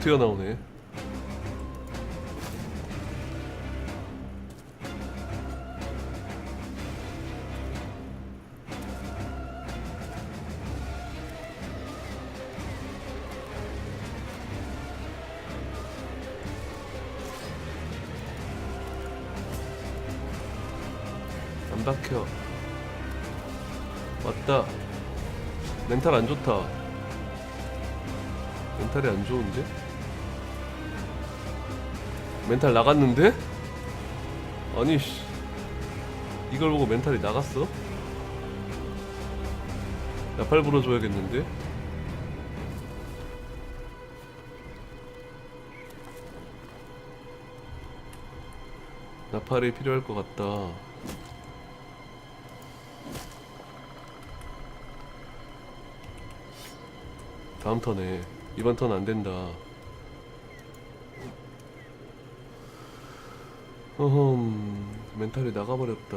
계속 튀어나오네. 안 박혀. 맞다. 멘탈 안 좋다. 멘탈이 안 좋은데? 멘탈 나갔는데? 아니 씨. 이걸 보고 멘탈이 나갔어? 나팔 불어줘야겠는데? 나팔이 필요할 것 같다. 다음 턴에 이번 턴 안 된다. 어흠 멘탈이 나가버렸다.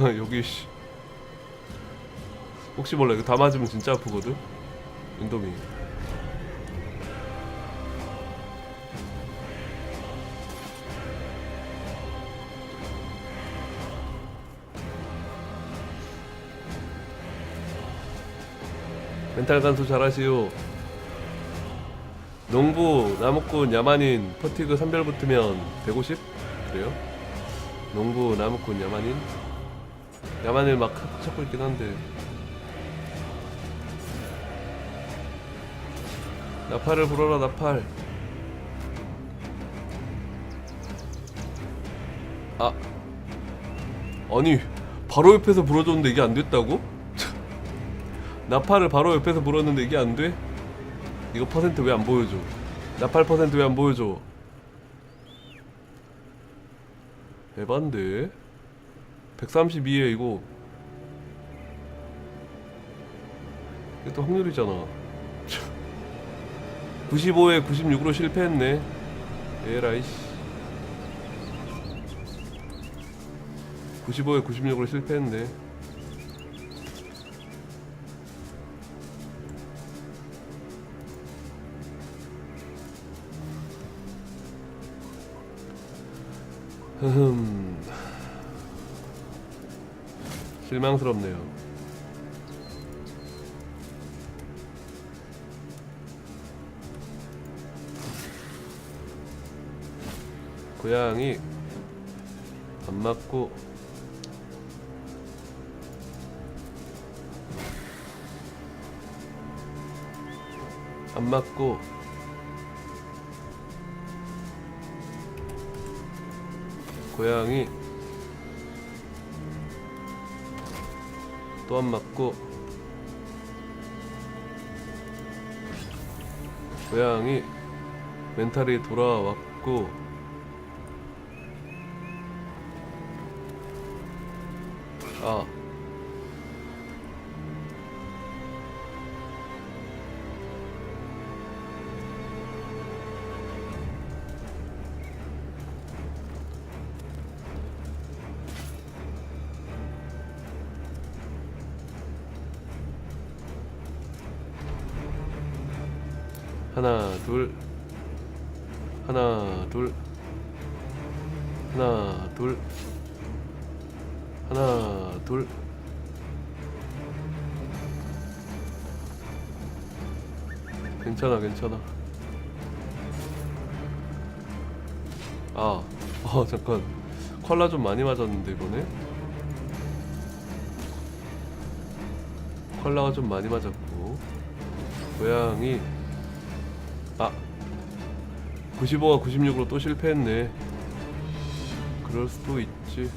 여기 씨. 혹시 몰라 이거 다 맞으면 진짜 아프거든? 인도미. 멘탈 간수 잘하시오. 농부 나무꾼 야만인 퍼티그 3별 붙으면 150? 그래요? 농부 나무꾼 야만인 야만을 막 찾고 있긴 한데. 나팔을 불어라 나팔. 아. 아니 바로 옆에서 불어줬는데 이게 안 됐다고? 나팔을 바로 옆에서 불었는데 이게 안 돼? 이거 퍼센트 왜 안 보여줘? 나팔 퍼센트 왜 안 보여줘? 에반데 132에 이거. 이게 또 확률이잖아. 95에 96으로 실패했네. 에라이씨. 95에 96으로 실패했네. 흠 실망스럽네요. 고양이 안 맞고 안 맞고 고양이 또 안 맞고. 고양이 멘탈이 돌아왔고. 아 하나 둘. 하나 둘. 하나 둘. 하나 둘. 괜찮아 괜찮아. 아, 아 잠깐. 컬라 좀 많이 맞았는데 이번에? 컬라가 좀 많이 맞았고. 고양이. 아 95와 96으로 또 실패했네. 그럴 수도 있지.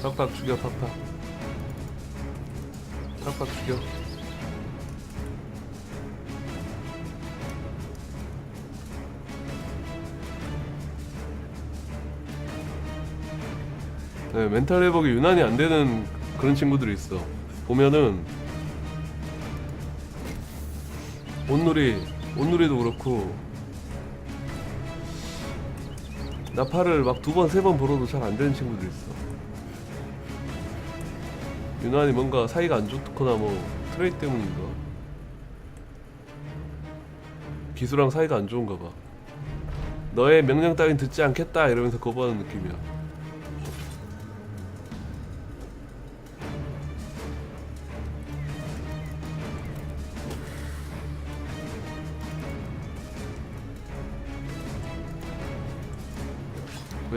탁탁 죽여 탁탁. 탁탁 죽여. 네, 멘탈 회복이 유난히 안 되는 그런 친구들이 있어. 보면은 온누리, 온누리도 그렇고 나팔을 막 두 번, 세 번 불어도 잘 안 되는 친구들이 있어. 유난히 뭔가 사이가 안 좋거나 뭐 트레이 때문인가. 기수랑 사이가 안 좋은가 봐. 너의 명령 따윈 듣지 않겠다 이러면서 거부하는 느낌이야.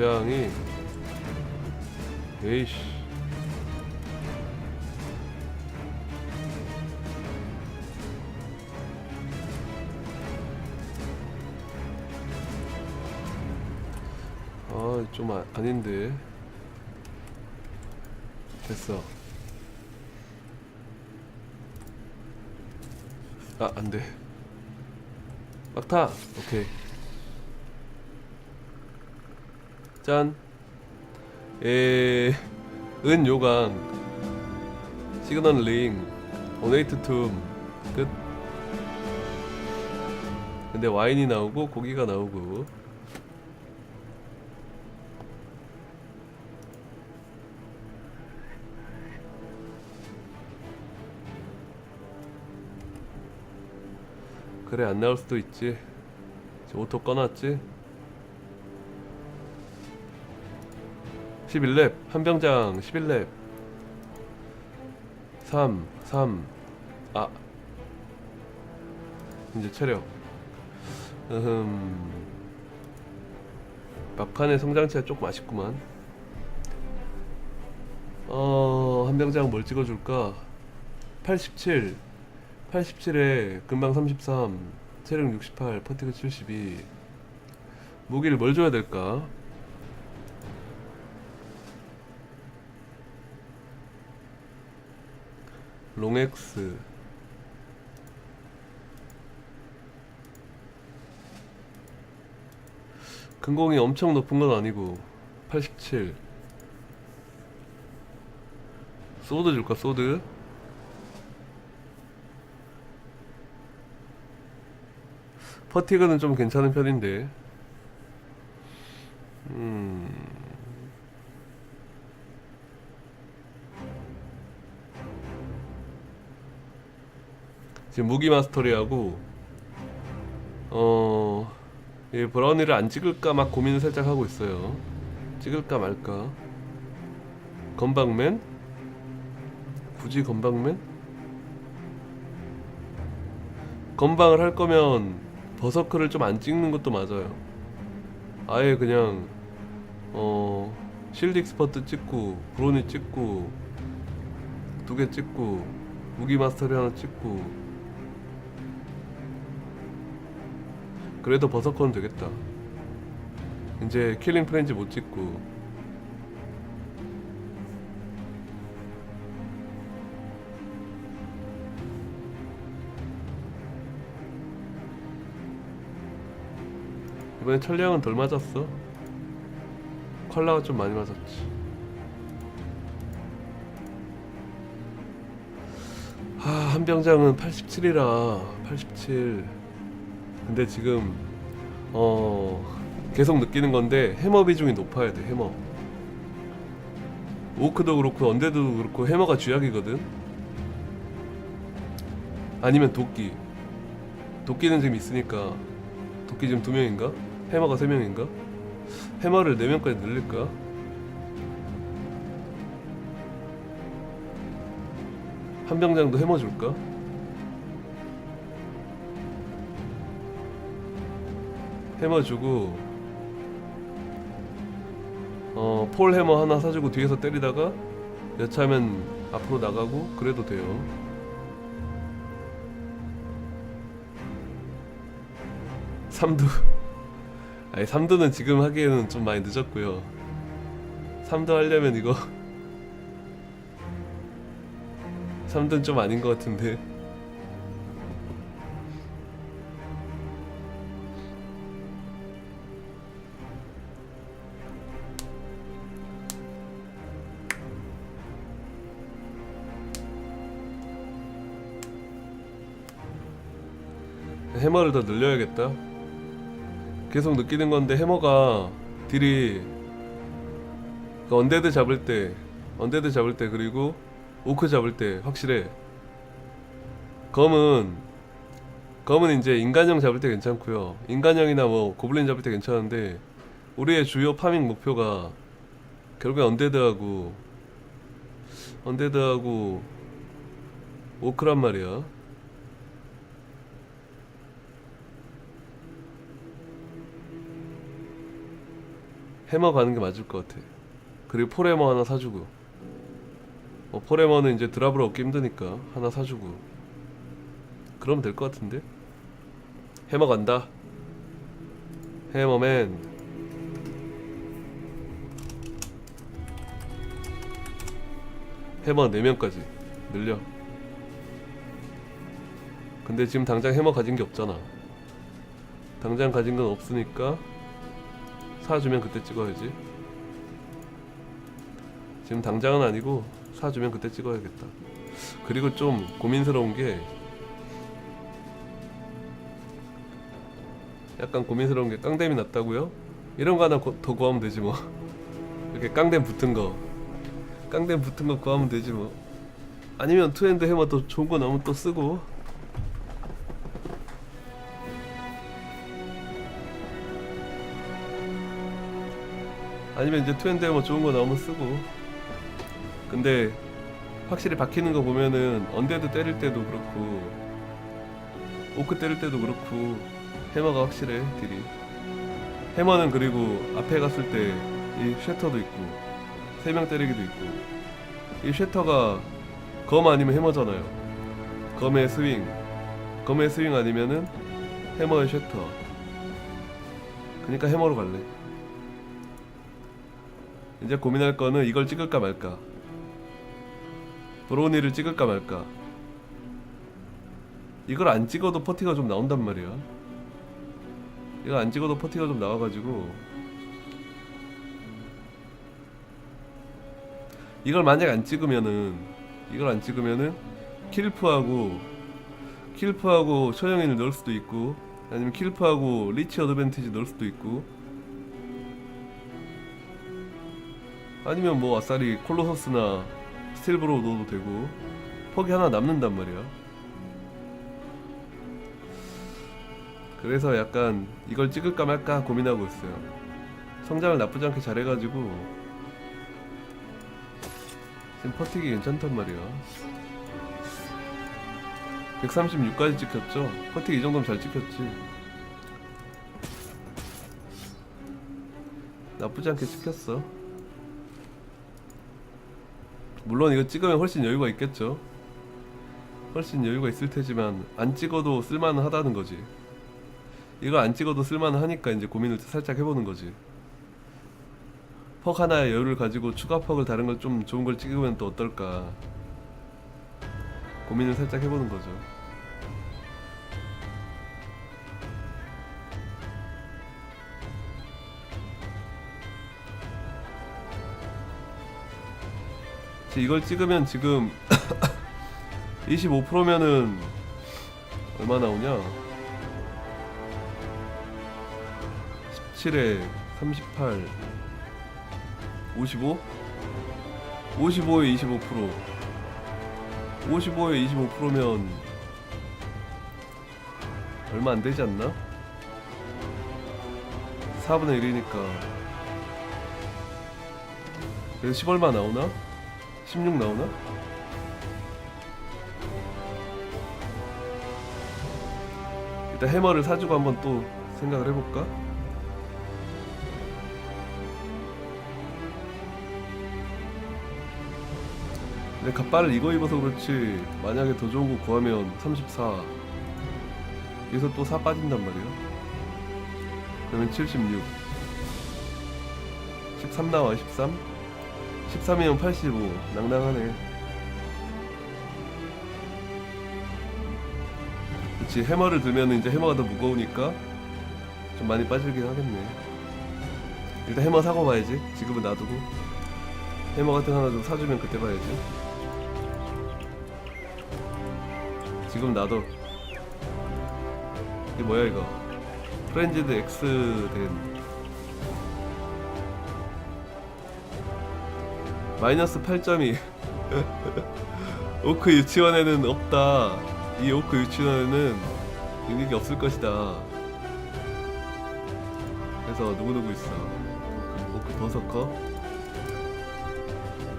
고양이. 에이씨. 아좀 아, 아닌데. 됐어. 아 안돼. 막타. 오케이 짠. 에, 은 요강. 시그널 링. 오네이트 툼. 끝. 근데 와인이 나오고 고기가 나오고. 그래 안 나올 수도 있지. 오토 꺼놨지? 11렙 한 병장 11렙. 3 3 아. 이제 체력. 음 막판의 성장치가 조금 아쉽구만. 어 한 병장 뭘 찍어줄까? 87 87에 금방 33 체력 68 퍼티그 72 무기를 뭘 줘야 될까 롱엑스. 근공이 엄청 높은 건 아니고 87 소드 줄까 소드? 퍼티그는 좀 괜찮은 편인데. 음 지금 무기 마스터리하고 어, 이 브라우니를 안 찍을까 막 고민을 살짝 하고 있어요. 찍을까 말까. 건방맨? 굳이 건방맨? 건방을 할 거면 버서크를 좀 안 찍는 것도 맞아요. 아예 그냥 어 실드 익스퍼트 찍고 브로니 찍고 두 개 찍고 무기 마스터리 하나 찍고 그래도 버서커는 되겠다. 이제 킬링 프렌즈 못 찍고 이번에 천량은 덜 맞았어. 컬라가 좀 많이 맞았지. 아, 한 병장은 87이라 87. 근데 지금 어 계속 느끼는 건데 해머 비중이 높아야 돼 해머. 오크도 그렇고 언데도 그렇고 해머가 쥐약이거든. 아니면 도끼. 도끼는 지금 있으니까 도끼 지금 두 명인가? 해머가 세 명인가? 해머를 네 명까지 늘릴까? 한 병장도 해머 줄까 해머주고 어 폴해머 하나 사주고 뒤에서 때리다가 여차하면 앞으로 나가고 그래도 돼요. 3두. 아니 3두는 지금 하기에는 좀 많이 늦었고요. 3두 하려면 이거. 3두는 좀 아닌 것 같은데. 해머를 더 늘려야겠다. 계속 느끼는 건데 해머가 딜이 그 언데드 잡을 때 언데드 잡을 때 그리고 오크 잡을 때 확실해. 검은 검은 이제 인간형 잡을 때 괜찮고요. 인간형이나 뭐 고블린 잡을 때 괜찮은데 우리의 주요 파밍 목표가 결국에 언데드하고 언데드하고 오크란 말이야 해머 가는 게 맞을 것 같아. 그리고 포레머 하나 사주고. 어, 포레머는 이제 드랍으로 얻기 힘드니까 하나 사주고. 그러면 될 것 같은데? 해머 간다. 해머맨. 해머 4명까지. 늘려. 근데 지금 당장 해머 가진 게 없잖아. 당장 가진 건 없으니까 사주면 그때 찍어야지. 지금 당장은 아니고 사주면 그때 찍어야겠다. 그리고 좀 고민스러운 게 약간 고민스러운 게 깡댐이 났다고요? 이런 거 하나 고- 더 구하면 되지 뭐. 이렇게 깡댐 붙은 거. 깡댐 붙은 거 구하면 되지 뭐. 아니면 투핸드 해머 또 좋은 거 나오면 또 쓰고 아니면 이제 투핸드 해머 좋은 거 나오면 쓰고. 근데 확실히 박히는 거 보면은 언데드 때릴 때도 그렇고 오크 때릴 때도 그렇고 해머가 확실해 딜이. 해머는 그리고 앞에 갔을 때 이 쉐터도 있고 세명 때리기도 있고. 이 쉐터가 검 아니면 해머잖아요. 검의 스윙. 검의 스윙 아니면은 해머의 쉐터. 그니까 해머로 갈래 이제 고민할 거는 이걸 찍을까 말까. 브로니를 찍을까 말까. 이걸 안 찍어도 퍼티가 좀 나온단 말이야. 이거 안 찍어도 퍼티가 좀 나와가지고. 이걸 만약 안 찍으면은 이걸 안 찍으면은 킬프하고 킬프하고 처형인을 넣을 수도 있고 아니면 킬프하고 리치 어드밴티지 넣을 수도 있고 아니면 뭐 아싸리 콜로서스나 스틸브로 넣어도 되고 퍽이 하나 남는단 말이야. 그래서 약간 이걸 찍을까 말까 고민하고 있어요. 성장을 나쁘지 않게 잘해가지고 지금 퍼티기 괜찮단 말이야. 136까지 찍혔죠? 퍼티기 이 정도면 잘 찍혔지. 나쁘지 않게 찍혔어 물론 이거 찍으면 훨씬 여유가 있겠죠. 훨씬 여유가 있을 테지만 안 찍어도 쓸만하다는 거지. 이거 안 찍어도 쓸만하니까 이제 고민을 살짝 해보는 거지. 퍽 하나의 여유를 가지고 추가 퍽을 다른 걸 좀 좋은 걸 찍으면 또 어떨까 고민을 살짝 해보는 거죠 이걸 찍으면 지금 25%면은 얼마 나오냐 17에 38 55 55에 25% 55에 25%면 얼마 안 되지 않나? 4분의 1이니까 그래서 10 얼마 나오나? 16 나오나? 일단 해머를 사주고 한번 또 생각을 해볼까? 근데 갑바를 이거 입어서 그렇지 만약에 더 좋은 거 구하면 34 여기서 또 4 빠진단 말이야 그러면 76 13 나와 13 13회원 85 낭낭하네. 그치 해머를 들면 이제 해머가 더 무거우니까 좀 많이 빠질긴 하겠네. 일단 해머 사고 봐야지. 지금은 놔두고. 해머 같은 거 하나 좀 사주면 그때 봐야지. 지금 놔둬. 이게 뭐야 이거? 프렌즈드 X 된 마이너스 8점이. 오크 유치원에는 없다. 이 오크 유치원에는 능력이 없을 것이다. 그래서 누구누구 있어? 오크, 오크 버서커?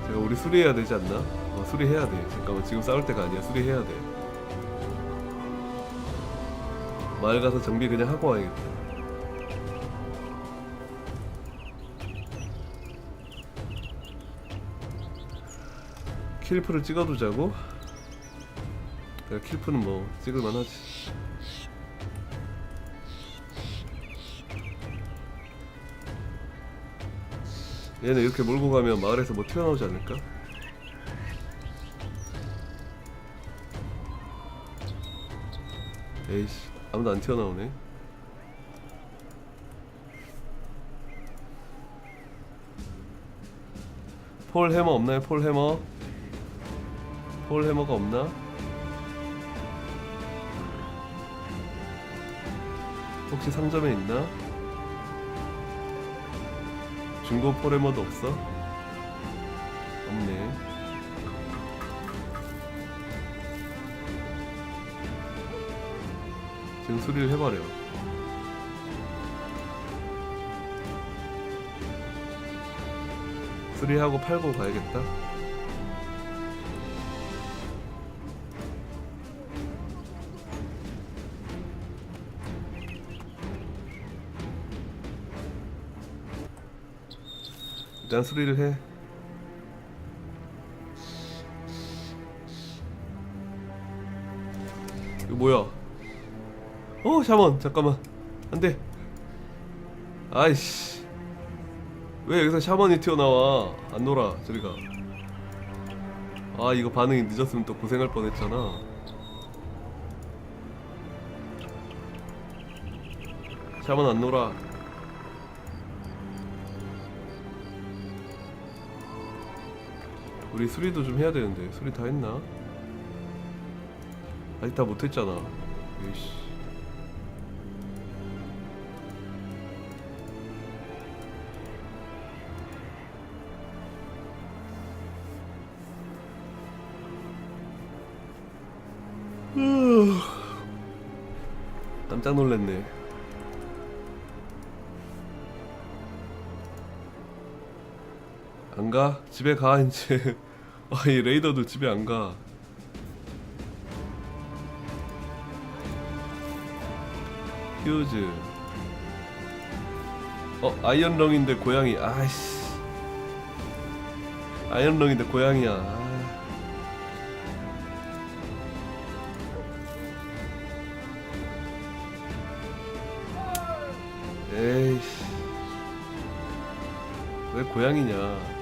제가 우리 수리해야 되지 않나? 어 수리해야 돼. 잠깐만 지금 싸울 때가 아니야. 수리해야 돼. 마을 가서 정비 그냥 하고 와야겠다 킬프를 찍어두자고? 내가 킬프는 뭐 찍을만 하지 얘는 이렇게 몰고 가면 마을에서 뭐 튀어나오지 않을까? 에이씨 아무도 안 튀어나오네 폴 해머 없나요? 폴 해머? 폴 해머가 없나? 혹시 상점에 있나? 중고 폴 해머도 없어? 없네. 지금 수리를 해버려. 수리하고 팔고 가야겠다. 수리를 해. 이거 뭐야? 어 샤먼 잠깐만 안 돼. 아이씨 왜 여기서 샤먼이 튀어나와? 안 놀아 저리가. 아 이거 반응이 늦었으면 또 고생할 뻔했잖아. 샤먼 안 놀아. 우리 수리도 좀 해야 되는데. 수리 다 했나? 아직 다 못했잖아. 에이씨. 깜짝 놀랐네 안 가? 집에 가 이제 아, 이 레이더도 집에 안 가. 휴즈. 어, 아이언렁인데 고양이. 아이씨. 아이언렁인데 고양이야. 아. 에이씨. 왜 고양이냐?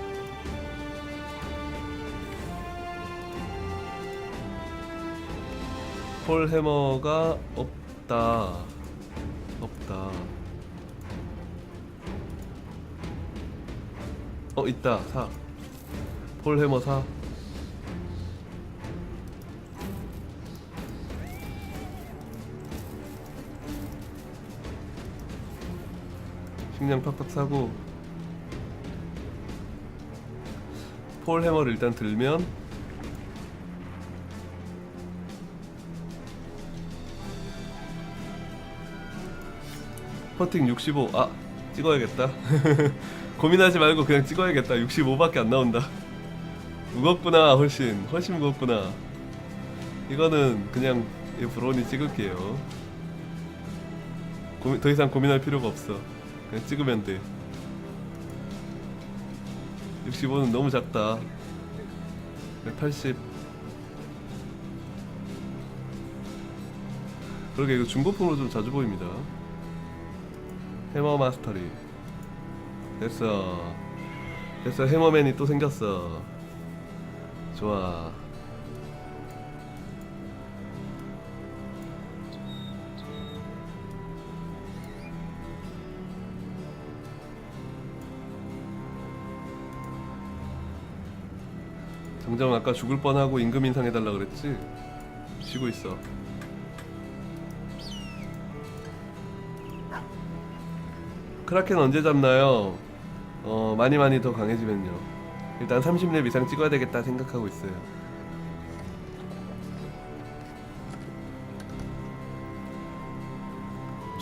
폴 해머가 없다. 없다. 어 있다. 사. 폴 해머 사. 식량 팍팍 사고 폴 해머를 일단 들면 퍼팅 65. 아, 찍어야겠다. 고민하지 말고 그냥 찍어야겠다. 65밖에 안 나온다. 무겁구나, 훨씬. 훨씬 무겁구나. 이거는 그냥 이 브로니 찍을게요. 고민, 더 이상 고민할 필요가 없어. 그냥 찍으면 돼. 65는 너무 작다. 180. 그러게 이거 중고품으로 좀 자주 보입니다. 해머 마스터리. 됐어. 됐어 해머맨이 또 생겼어. 좋아. 당장 아까 죽을 뻔하고 임금 인상해달라 그랬지? 쉬고 있어. 크라켄 언제 잡나요? 어 많이 많이 더 강해지면요. 일단 30렙 이상 찍어야 되겠다 생각하고 있어요.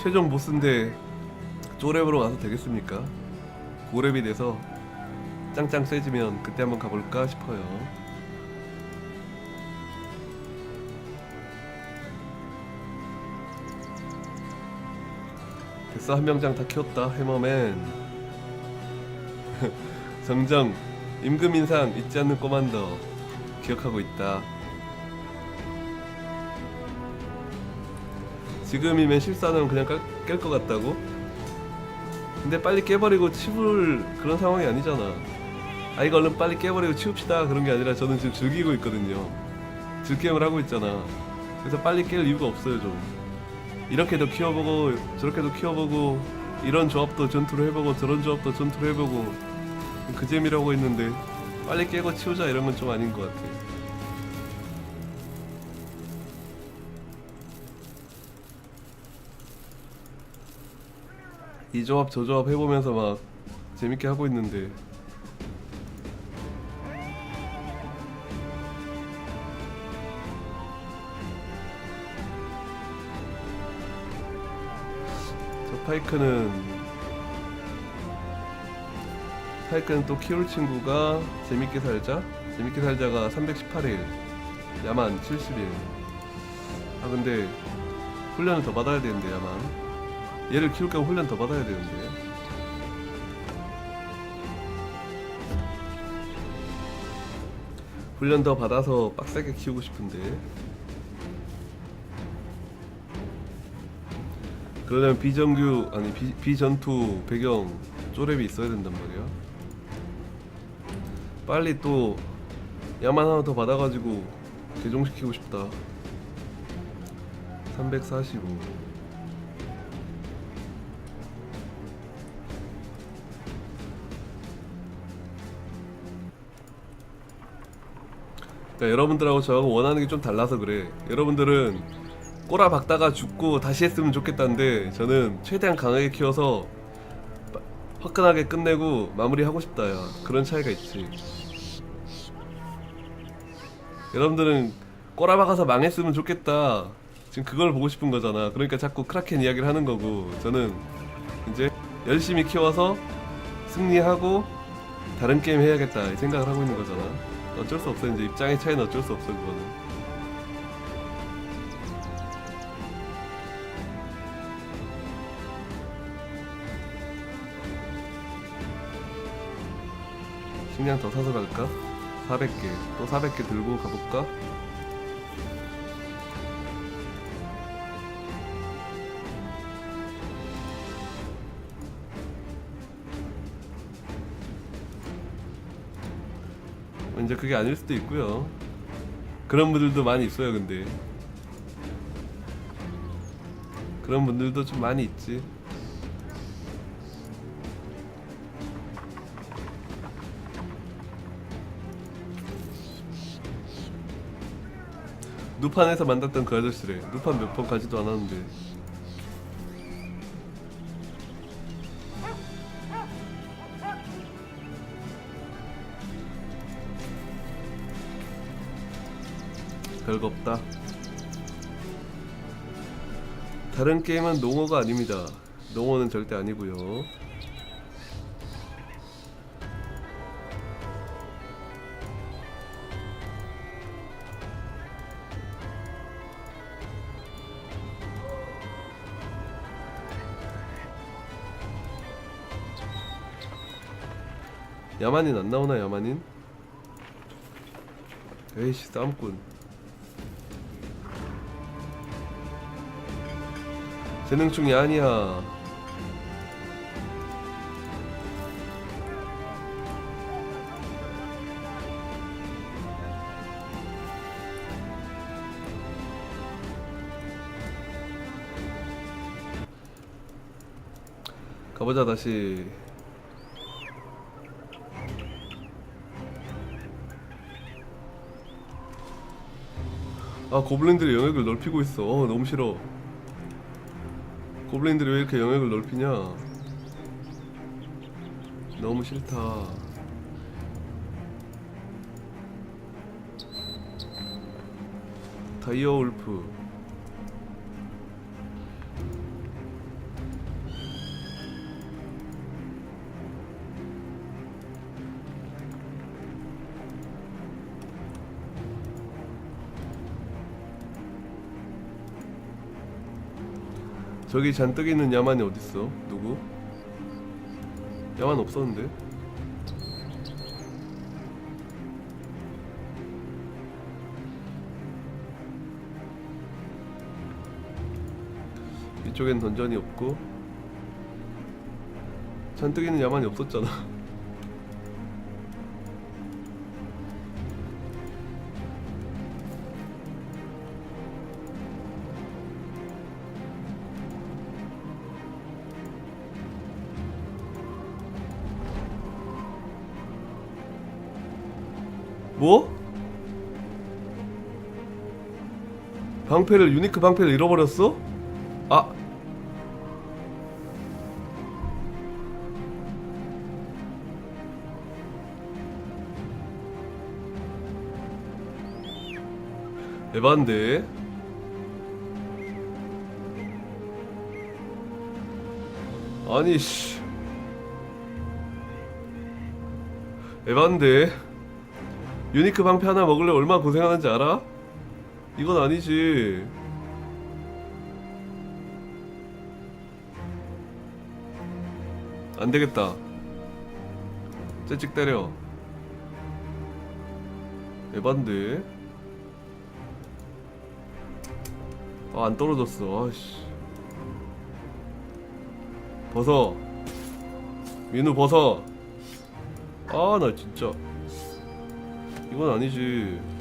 최종 보스인데 쪼랩으로 가서 되겠습니까? 고랩이 돼서 짱짱 세지면 그때 한번 가볼까 싶어요. 됐어 한 명장 다 키웠다 해머맨. 정정 임금 인상 잊지 않는 꼬만더 기억하고 있다. 지금이면 실수 안 하면 그냥 깰 것 같다고? 근데 빨리 깨버리고 치울 그런 상황이 아니잖아. 아 이거 얼른 빨리 깨버리고 치웁시다 그런 게 아니라 저는 지금 즐기고 있거든요. 즐겜을 하고 있잖아. 그래서 빨리 깰 이유가 없어요 좀. 이렇게도 키워보고 저렇게도 키워보고 이런 조합도 전투를 해보고 저런 조합도 전투를 해보고 그 재미라고 했는데 빨리 깨고 치우자 이런 건 좀 아닌 것 같아. 이 조합 저 조합 해보면서 막 재밌게 하고 있는데 파이크는 파이크는 또 키울 친구가 재밌게 살자. 재밌게 살자가 318일 야만 70일. 아 근데 훈련을 더 받아야 되는데 야만. 얘를 키울 거면 훈련 더 받아야 되는데. 훈련 더 받아서 빡세게 키우고 싶은데 그러려면 비정규 아니 비, 비전투 배경 쪼랩이 있어야 된단 말이야. 빨리 또 야만 하나 더 받아가지고 개종시키고 싶다. 345 그러니까 여러분들하고 저하고 원하는 게 좀 달라서 그래. 여러분들은 꼬라 박다가 죽고 다시 했으면 좋겠다는데 저는 최대한 강하게 키워서 빠- 화끈하게 끝내고 마무리하고 싶다 야. 그런 차이가 있지. 여러분들은 꼬라 박아서 망했으면 좋겠다. 지금 그걸 보고 싶은 거잖아. 그러니까 자꾸 크라켄 이야기를 하는 거고 저는 이제 열심히 키워서 승리하고 다른 게임 해야겠다 이 생각을 하고 있는 거잖아. 어쩔 수 없어 이제 입장의 차이는 어쩔 수 없어 그거는. 식량 더 사서 갈까? 400개 또 400개 들고 가볼까? 이제 그게 아닐 수도 있고요. 그런 분들도 많이 있어요, 근데. 그런 분들도 좀 많이 있지. 누판에서 만났던 그 아저씨래. 누판 몇 번 가지도 않았는데. 별거 없다. 다른 게임은 농어가 아닙니다. 농어는 절대 아니고요. 야만인 안 나오나 야만인? 에이씨 싸움꾼. 재능충이 아니야. 가보자 다시 아 고블린들이 영역을 넓히고 있어. 어, 너무 싫어. 고블린들이 왜 이렇게 영역을 넓히냐? 너무 싫다. 다이어 울프 저기 잔뜩 있는 야만이 어딨어? 누구? 야만 없었는데? 이쪽엔 던전이 없고 잔뜩 있는 야만이 없었잖아 방패를 유니크 방패를 잃어버렸어? 아 에반데 아니 씨 에반데 유니크 방패 하나 먹으려 얼마나 고생하는지 알아? 이건 아니지. 안 되겠다. 째찍 때려. 에반데. 아, 안 떨어졌어. 아씨. 벗어. 민우 벗어. 아, 나 진짜. 이건 아니지.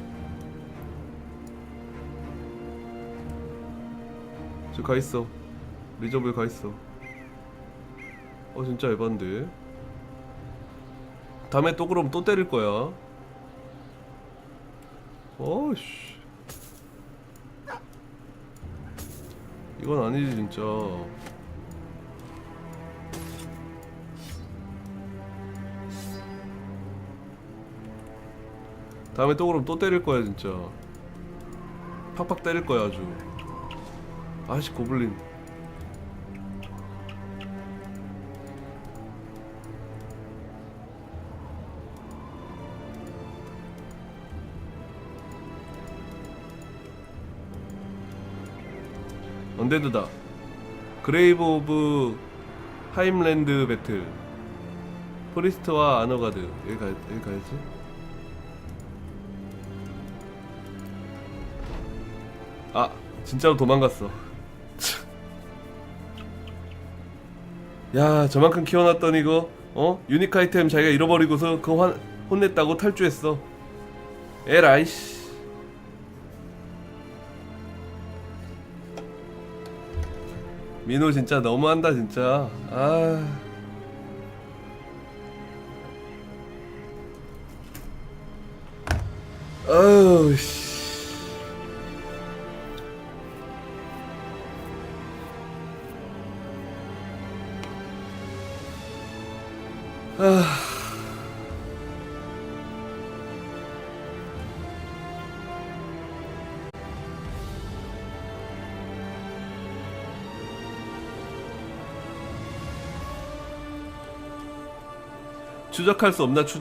저가 있어. 리저브에 가 있어. 어 진짜 에반데. 다음에 또 그럼 또 때릴 거야. 어씨. 이건 아니지 진짜. 다음에 또 그럼 또 때릴 거야 진짜 팍팍 때릴 거야 아주 아씨 고블린. 언데드다. 그레이브 오브 하임랜드 배틀. 프리스트와 아너가드. 여기, 가, 여기 가야지. 아 진짜로 도망갔어 야 저만큼 키워놨더니 이거 어? 유니크 아이템 자기가 잃어버리고서 그거 환, 혼냈다고 탈주했어. 에라이씨. 민호 진짜 너무한다 진짜. 아. 어우 씨 추적할 수 없나 추